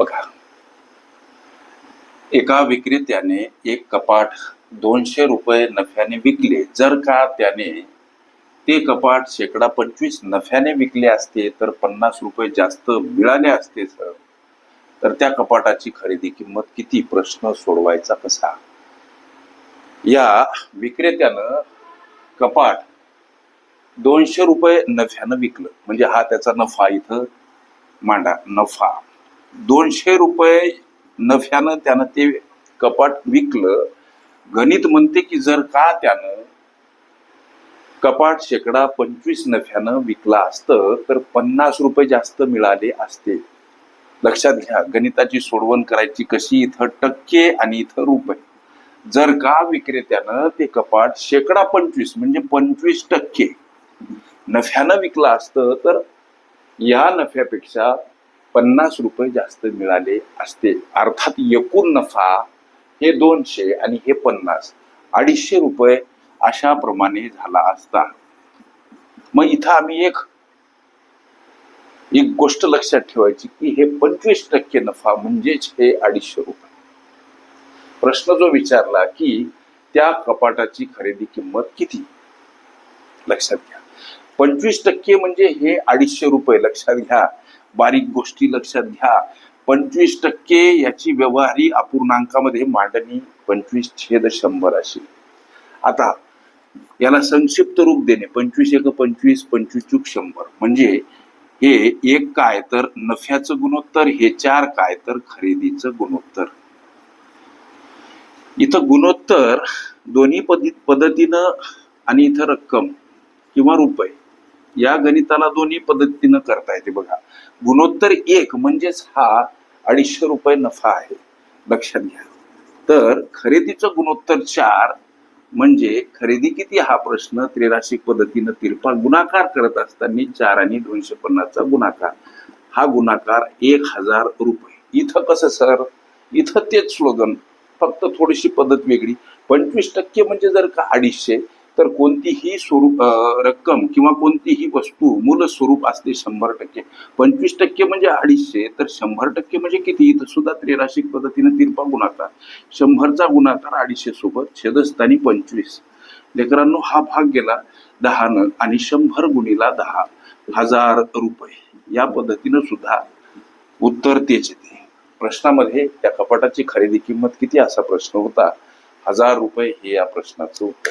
बघा. एका विक्रेत्याने एक कपाट दोनशे रुपये नफ्याने विकले. जर का त्याने ते कपाट शेकडा पंचवीस नफ्याने विकले असते तर पन्नास रुपये जास्त मिळाले असते सर. तर त्या कपाटाची खरेदी किंमत किती? प्रश्न सोडवायचा कसा? या विक्रेत्यानं कपाट दोनशे रुपये नफ्यानं विकलं. म्हणजे हा त्याचा नफा इथं मांडा. नफा. दोनशे रुपये नफ्यानं त्यानं ते कपाट विकलं. गणित म्हणते की जर का त्यानं कपाट शेकडा पंचवीस नफ्यानं विकला असतं तर पन्नास रुपये जास्त मिळाले असते. लक्षात घ्या गणिताची सोडवण करायची कशी? इथं टक्के आणि इथं रुपये. जर का विक्रेत्यानं ते कपाट शेकडा पंचवीस म्हणजे पंचवीस टक्के नफ्यानं विकलं असतं तर या नफ्यापेक्षा पन्नास रुपये जास्त मिळाले असते. अर्थात एकूण नफा हे दोनशे आणि हे पन्नास. अडीचशे रुपये अशा प्रमाणे झाला असता. मग इथं आम्ही एक एक गोष्ट लक्षात ठेवायची की हे पंचवीस टक्के नफा म्हणजेच हे अडीचशे रुपये. प्रश्न जो विचारला की त्या कपाटाची खरेदी किंमत किती? लक्षात घ्या. पंचवीस टक्के म्हणजे हे अडीचशे रुपये. लक्षात घ्या. बारीक गोष्टी लक्षात घ्या. पंचवीस टक्के याची व्यवहारी अपूर्णांकामध्ये मांडणी पंचवीस छेद शंभर अशी आता याला संक्षिप्त रूप देणे पंचवीस एक पंचवीस पंचवीस चूक शंभर. म्हणजे हे एक काय तर नफ्याचं गुणोत्तर हे चार काय तर खरेदीचं गुणोत्तर. इथं गुणोत्तर दोन्ही पद्धतीनं आणि इथं रक्कम किंवा रुपये या गणिताला दोन्ही पद्धतीनं करता येते बघा. गुणोत्तर एक म्हणजेच हा अडीचशे रुपये नफा आहे. लक्षात घ्या. तर खरेदीचं गुणोत्तर चार म्हणजे खरेदी किती हा प्रश्न त्रिराशिक पद्धतीनं तिरपा गुणाकार करत असताना चार आणि दोनशे पन्नासचा गुणाकार. हा गुणाकार एक हजार रुपये. इथं कसं सर? इथं तेच स्लोगन फक्त थोडीशी पद्धत वेगळी. पंचवीस टक्के म्हणजे जर का अडीचशे तर कोणतीही स्वरूप रक्कम किंवा कोणतीही वस्तू मूल स्वरूप असते शंभर टक्के. पंचवीस टक्के म्हणजे अडीचशे तर शंभर टक्के म्हणजे किती? इथं सुद्धा त्रिराशिक पद्धतीने तिरपा गुणाकार. शंभरचा गुणाकार अडीचशे सोबत छेदस्थानी पंचवीस. लेकरांनो हा भाग गेला दहानं आणि शंभर गुणीला दहा हजार रुपये. या पद्धतीनं सुद्धा उत्तर तेच येते. प्रश्नामध्ये त्या कपाटाची खरेदी किंमत किती? असा प्रश्न होता. हजार रुपये हे या प्रश्नाचं उत्तर.